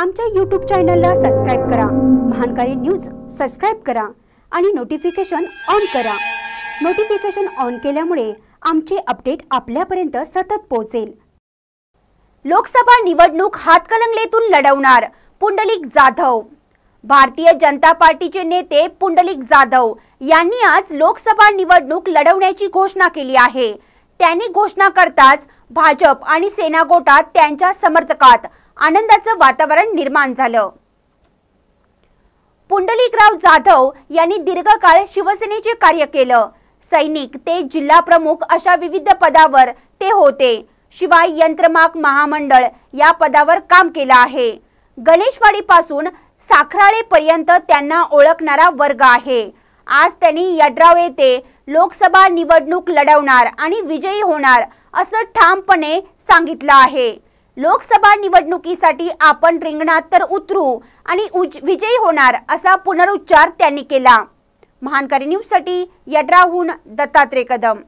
आमच्या यूट्यूब चॅनलला सबस्क्राईब करा. महानकारी न्यूज सबस्क्राईब करा आणि नोटिफिकेशन ऑन करा. नोटिफिकेशन ऑन केल्यामुळे आमचे अपडेट आपल्यापर्यंत सतत पोहोचेल. लोकसभा निवडणूक हातकलंगलेतून लढवणार पुंडलिक जाधव. भारतीय जनता पार्टीचे नेते पुंडलिक जाधव यांनी आज लोकसभा निवडणूक लढवण्याची घोषणा केली आहे. त्यांनी घोषणा करताच भाजप आणि सेना गोटात त्यांच्या समर्थकात आनंदाचं वातावरण निर्माण झालं. पुंडलिकराव जाधव यांनी दीर्घकाळ शिवसेनेचे कार्य केलं. सैनिक ते जिल्हा प्रमुख अशा विविध पदावर ते होते. शिवाय यंत्रमाग महामंडळ या पदावर काम केलं आहे. गणेशवाडी पासून साखराळेपर्यंत त्यांना ओळखणारा वर्ग आहे. आज त्यांनी यड्राव येथे लोकसभा निवडणूक लढवणार आणि विजयी होणार असं ठामपणे सांगितलं आहे. लोकसभा निवडणुकीसाठी आपण रिंगणात तर उतरू आणि उज- विजयी होणार असा पुनरुच्चार त्यांनी केला. महानकारी न्यूजसाठी यड्राहून दत्तात्रय कदम.